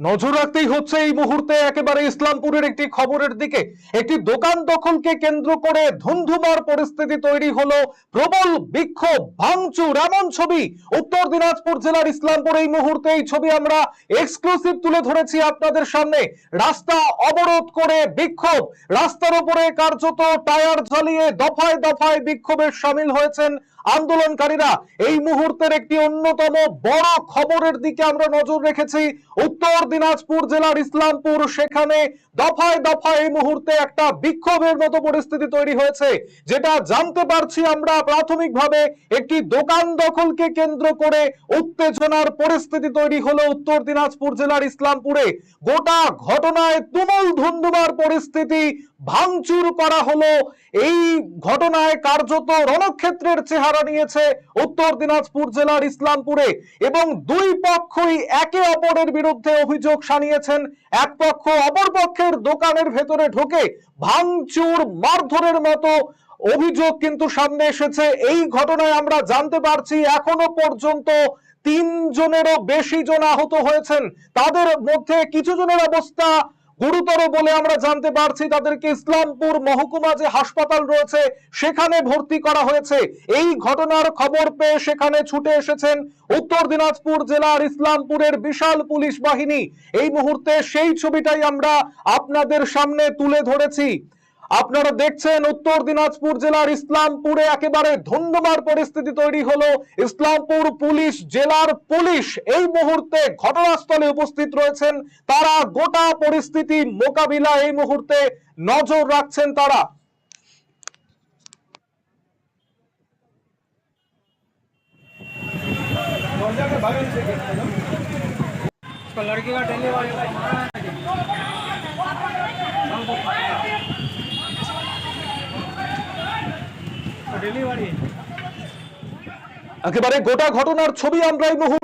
নজর রাখতেই হচ্ছে এই মুহূর্তে একেবারে ইসলামপুরের একটি খবরের দিকে। একটি দোকান দখলকে কেন্দ্র করে ধুন্ধুমার পরিস্থিতি তৈরি হলো। প্রবল বিক্ষোভ, ভাঙচুর, এমন ছবি। উত্তর দিনাজপুর জেলার ইসলামপুর এই মুহূর্তে এই ছবি আমরা এক্সক্লুসিভ তুলে ধরেছি আপনাদের সামনে। রাস্তা অবরোধ করে বিক্ষোভ। রাস্তার উপরে কার্যত টায়ার ঝালিয়ে দফায় দফায় বিক্ষোভে সামিল হয়েছেন আন্দোলনকারীরা এই মুহূর্তের একটি অন্যতম বড় খবরের দিকে আমরা নজর রেখেছি। উত্তর দিনাজপুর জেলার ইসলামপুর, সেখানে দফায় দফায় এই মুহূর্তে একটা বিক্ষোভের মতো পরিস্থিতি তৈরি হয়েছে, যেটা জানতে পারছি আমরা প্রাথমিকভাবে একটি দোকান দখলকে কেন্দ্র করে উত্তেজনার পরিস্থিতি তৈরি হলো উত্তর দিনাজপুর জেলার ইসলামপুরে। গোটা ঘটনায় তুমুল ধুন্ধুমার পরিস্থিতি ভাঙচুর করা হলো। এই ঘটনায় কার্যত রণক্ষেত্রের চেহারা নিয়েছে উত্তর দিনাজপুর জেলার ইসলামপুরে এবং দুই পক্ষই একে অপরের বিরুদ্ধে অভিযোগ সানিয়েছেন এক পক্ষ অপর পক্ষের দোকানের ভেতরে ঢোকে ভাঙচুর, মারধরের মতো অভিযোগ কিন্তু সামনে এসেছে। এই ঘটনায় আমরা জানতে পারছি এখনও পর্যন্ত তিনজনেরও বেশি জন আহত হয়েছেন। তাদের মধ্যে কিছু জনের অবস্থা গুরুতর বলে আমরা জানতে পারছি তাদেরকে ইসলামপুর মহকুমা যে হাসপাতাল রয়েছে, সেখানে ভর্তি করা হয়েছে। এই ঘটনার খবর পেয়ে সেখানে ছুটে এসেছেন উত্তর দিনাজপুর জেলার ইসলামপুরের বিশাল পুলিশ বাহিনী। এই মুহূর্তে সেই ছবিটাই আমরা আপনাদের সামনে তুলে ধরেছি। আপনারা দেখছেন উত্তর দিনাজপুর জেলার ইসলামপুরে একেবারে ধুন্ধুমার পরিস্থিতি তৈরি হলো ইসলামপুর পুলিশ জেলার পুলিশ এই মুহূর্তে ঘটনাস্থলে উপস্থিত রয়েছেন তারা গোটা পরিস্থিতি মোকাবিলা এই মুহূর্তে নজর রাখছেন তারা उसको लड़की का একেবারে গোটা ঘটনার ছবি আমরা এই মুহূর্তে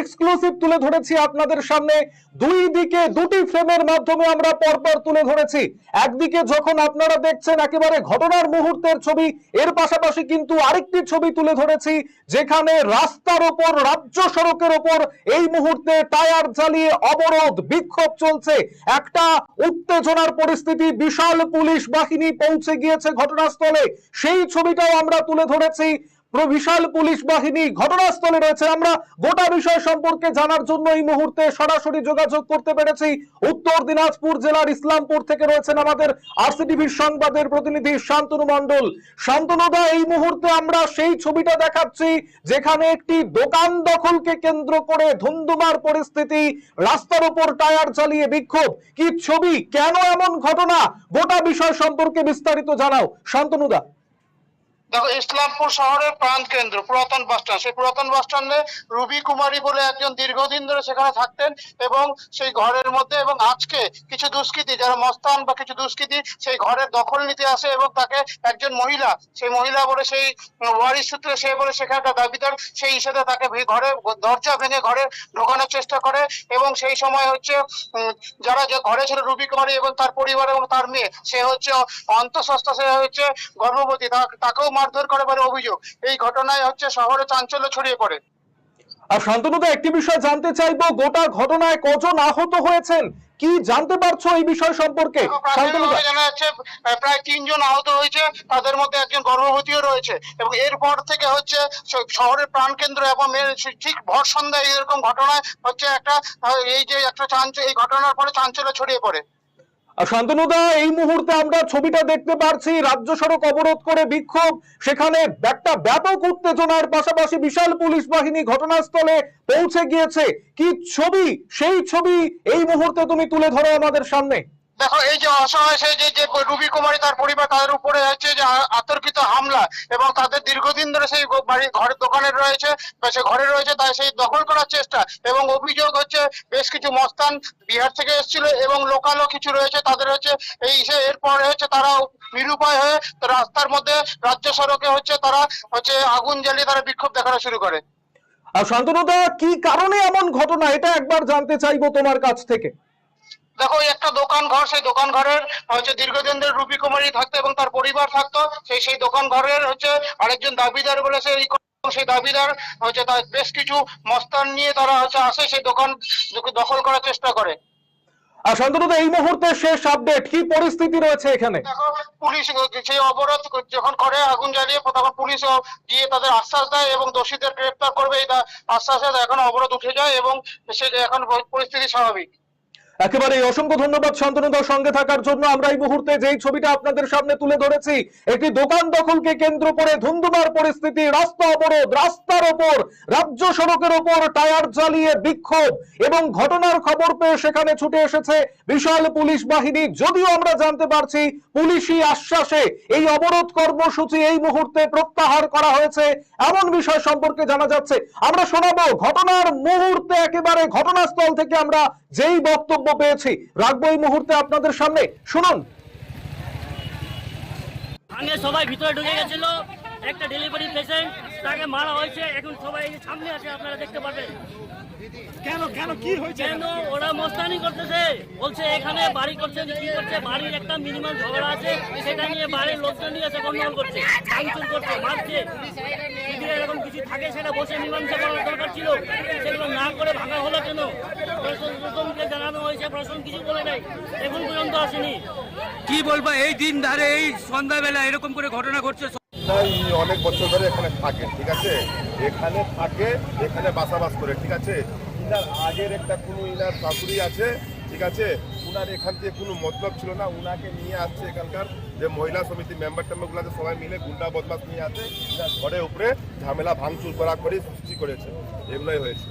এক্সক্লুসিভ তুলে ধরেছি আপনাদের সামনে। দুই দিকে দুটি ফ্রেমের মাধ্যমে আমরা পরপর তুলে ধরেছি। একদিকে যখন আপনারা দেখছেন একেবারে ঘটনার মুহূর্তের ছবি, এর পাশাপাশি কিন্তু আরেকটি ছবি তুলে ধরেছি, যেখানে রাস্তার ওপর, রাজ্য সড়কের ওপর এই মুহূর্তে টায়ার জ্বালিয়ে অবরোধ, বিক্ষোভ চলছে। একটা উত্তেজনার পরিস্থিতি, বিশাল পুলিশ বাহিনী পৌঁছে গিয়েছে ঘটনাস্থলে। সেই ছবিটাও আমরা তুলে ধরেছি। পুরো বিশাল পুলিশ বাহিনী ঘটনাস্থলে রয়েছে। আমরা গোটা বিষয় সম্পর্কে জানার জন্য এই মুহূর্তে সরাসরি যোগাযোগ করতে পেরেছি। উত্তর দিনাজপুর জেলার ইসলামপুর থেকে রয়েছেন আমাদের আরসিটিভির সংবাদের প্রতিনিধি শান্তনু মণ্ডল। শান্তনুদা এই মুহূর্তে আমরা সেই ছবিটা দেখাচ্ছি, যেখানে একটি দোকান দখলকে কেন্দ্র করে ধুন্ধুমার পরিস্থিতি, রাস্তার উপর টায়ার চালিয়ে বিক্ষোভ। কি ছবি? কেন এমন ঘটনা? গোটা বিষয় সম্পর্কে বিস্তারিত জানাও। শান্তনুদা দেখো, ইসলামপুর শহরের প্রাণ কেন্দ্র, পুরাতন বাস স্ট্যান্ড সেই পুরাতন বাস স্ট্যান্ডে রুবি কুমারী বলে একজন দীর্ঘদিন ধরে সেখানে থাকতেন এবং সেই ঘরের মধ্যে এবং আজকে কিছু দুষ্কৃতী, যারা মস্তান বা কিছু দুষ্কৃতী, সেই ঘরের দখল নিতে আসে এবং তাকে একজন মহিলা, সেই মহিলা বলে সেই ওয়ারিশ সূত্রে সে বলে সেখানকার দাবিদার, সেই হিসেবে তাকে ঘরে, দরজা ভেঙে ঘরে ঢোকানোর চেষ্টা করে এবং সেই সময় হচ্ছে যারা যে ঘরে ছিল রুবি কুমারী এবং তার পরিবার এবং তার মেয়ে, সে হচ্ছে অন্তঃসস্তা সে হচ্ছে গর্ভবতী। তাকেও মারধর করে বলে অভিযোগ। এই ঘটনায় হচ্ছে শহরে চাঞ্চল্য ছড়িয়ে পড়ে। আর শান্তনুদা একটি বিষয় জানতে চাইব গোটা ঘটনায় কজন আহত হয়েছেন? কি জানতে পারছ এই বিষয় সম্পর্কে? জানা যাচ্ছে প্রায় তিনজন আহত হয়েছে তাদের মধ্যে একজন গর্ভবতীও রয়েছে। এবং এরপর থেকে হচ্ছে শহরের প্রাণকেন্দ্র এবং ঠিক ভর সন্ধ্যায় এরকম ঘটনায় হচ্ছে একটা এই যে একটা চাঞ্চ এই ঘটনার পরে চাঞ্চল্য ছড়িয়ে পড়ে। শান্তনুদা এই মুহূর্তে আমরা ছবিটা দেখতে পারছি, রাজ্য সড়ক অবরোধ করে বিক্ষোভ। সেখানে একটা ব্যাপক উত্তেজনার পাশাপাশি বিশাল পুলিশ বাহিনী ঘটনাস্থলে পৌঁছে গিয়েছে। কি ছবি? সেই ছবি এই মুহূর্তে তুমি তুলে ধরো আমাদের সামনে। দেখো, এই যে অসহায় সেই যে রুবি কুমারী তার পরিবার তাদের উপরে হচ্ছে যে আ- আতর্কিত হামলা এবং তাদের দীর্ঘদিন ধরে সেই ঘরের দোকানে রয়েছে সে ঘরে রয়েছে, তাই সেই দখল করার চেষ্টা এবং অভিযোগ হচ্ছে বেশ কিছু মস্তান বিহার থেকে এসেছিল এবং লোকালও কিছু রয়েছে, তাদের হচ্ছে এই এরপরে হচ্ছে তারা নিরুপায় হয়ে রাস্তার মধ্যে রাজ্য সড়কে হচ্ছে তারা হচ্ছে আগুন জ্বালিয়ে তারা বিক্ষোভ দেখানো শুরু করে। আর শান্তনুদা কি কারণে এমন ঘটনা? এটা একবার জানতে চাইব তোমার কাছ থেকে। দেখো একটা দোকান ঘর সেই দোকান ঘরের হচ্ছে দীর্ঘদিন ধরে রুবি কুমারী থাকতো এবং তার পরিবার থাকতো। সেই সেই দোকান ঘরের হচ্ছে আরেকজন দাবিদার বলে সেই সেই দাবিদার হচ্ছে তার বেশ কিছু মস্তান নিয়ে তারা হচ্ছে আসে সেই দোকান দখল করার চেষ্টা করে। আর শান্তনুদা এই মুহূর্তে শেষ আপডেট কি পরিস্থিতি রয়েছে এখানে? দেখো পুলিশ সেই অবরোধ যখন করে আগুন জ্বালিয়ে তখন পুলিশও গিয়ে তাদের আশ্বাস দেয় এবং দোষীদের গ্রেপ্তার করবে। এই আশ্বাসে এখন অবরোধ উঠে যায় এবং সে এখন পরিস্থিতি স্বাভাবিক। একেবারে অসংখ্য ধন্যবাদ শান্তনুদার সঙ্গে থাকার জন্য। আমরা এই মুহূর্তে যেই ছবিটা আপনাদের সামনে তুলে ধরেছি, একটি দোকান দখলকে কেন্দ্র করে ধুন্ধুমার পরিস্থিতি, রাস্তা অবরোধ, রাস্তার ওপর, রাজ্য সড়কের ওপর টায়ার জ্বালিয়ে বিক্ষোভ এবং ঘটনার খবর পেয়ে সেখানে ছুটে এসেছে বিশাল পুলিশ বাহিনী। যদিও আমরা জানতে পারছি পুলিশি আশ্বাসে এই অবরোধ কর্মসূচি এই মুহূর্তে প্রত্যাহার করা হয়েছে, এমন বিষয় সম্পর্কে জানা যাচ্ছে। আমরা শোনাবো, ঘটনার মুহূর্তে একেবারে ঘটনাস্থল থেকে আমরা যেই বক্তব্য পেয়েছি। রাখব এই মুহূর্তে আপনাদের সামনে। শুনুন। আগে সবাই ভিতরে ঢুকে গেছিল। একটা ডেলিভারি পেশেন্ট তাকে মারা হয়েছে। এখন সবাই সামনে আছে আপনারা দেখতে পাবেন কেন কেন কি হয়েছে? কেন? ওরা মস্তানি করতেছে। বলছে এখানে বাড়ি করছে কি করছে। বাড়ির একটা মিনিমাম ঝগড়া আছে। সেটা নিয়ে বাড়ির লোকজন নিয়ে এসে গন্ডগোল করছে। ভাঙচুর করছে মারছে। থাকে সেটা বসে মীমাংসা করার দরকার ছিল। সেগুলো না করে ভাঙা হলো কেন? প্রশাসনকে জানানো হয়েছে প্রশাসন কিছু বলে নাই। এখন পর্যন্ত আসেনি। কি বলব এই দিন ধারে এই সন্ধ্যাবেলা এরকম করে ঘটনা ঘটছে? অনেক বছর ধরে এখানে থাকেন ঠিক আছে? এখানে থাকে এখানে বাসাবাস করে ঠিক আছে? ইনার আগের একটা কোনো ইনার শাশুড়ি আছে ঠিক আছে? উনার এখান থেকে কোনো মতলব ছিল না। উনাকে নিয়ে আসছে এখানকার যে মহিলা সমিতি মেম্বার টেম্বারগুলোতে সবাই মিলে গুন্ডা বদমাস নিয়ে আসে। ঘরে উপরে ঝামেলা, ভাঙচুর করা করে সৃষ্টি করেছে। এগুলোই হয়েছে।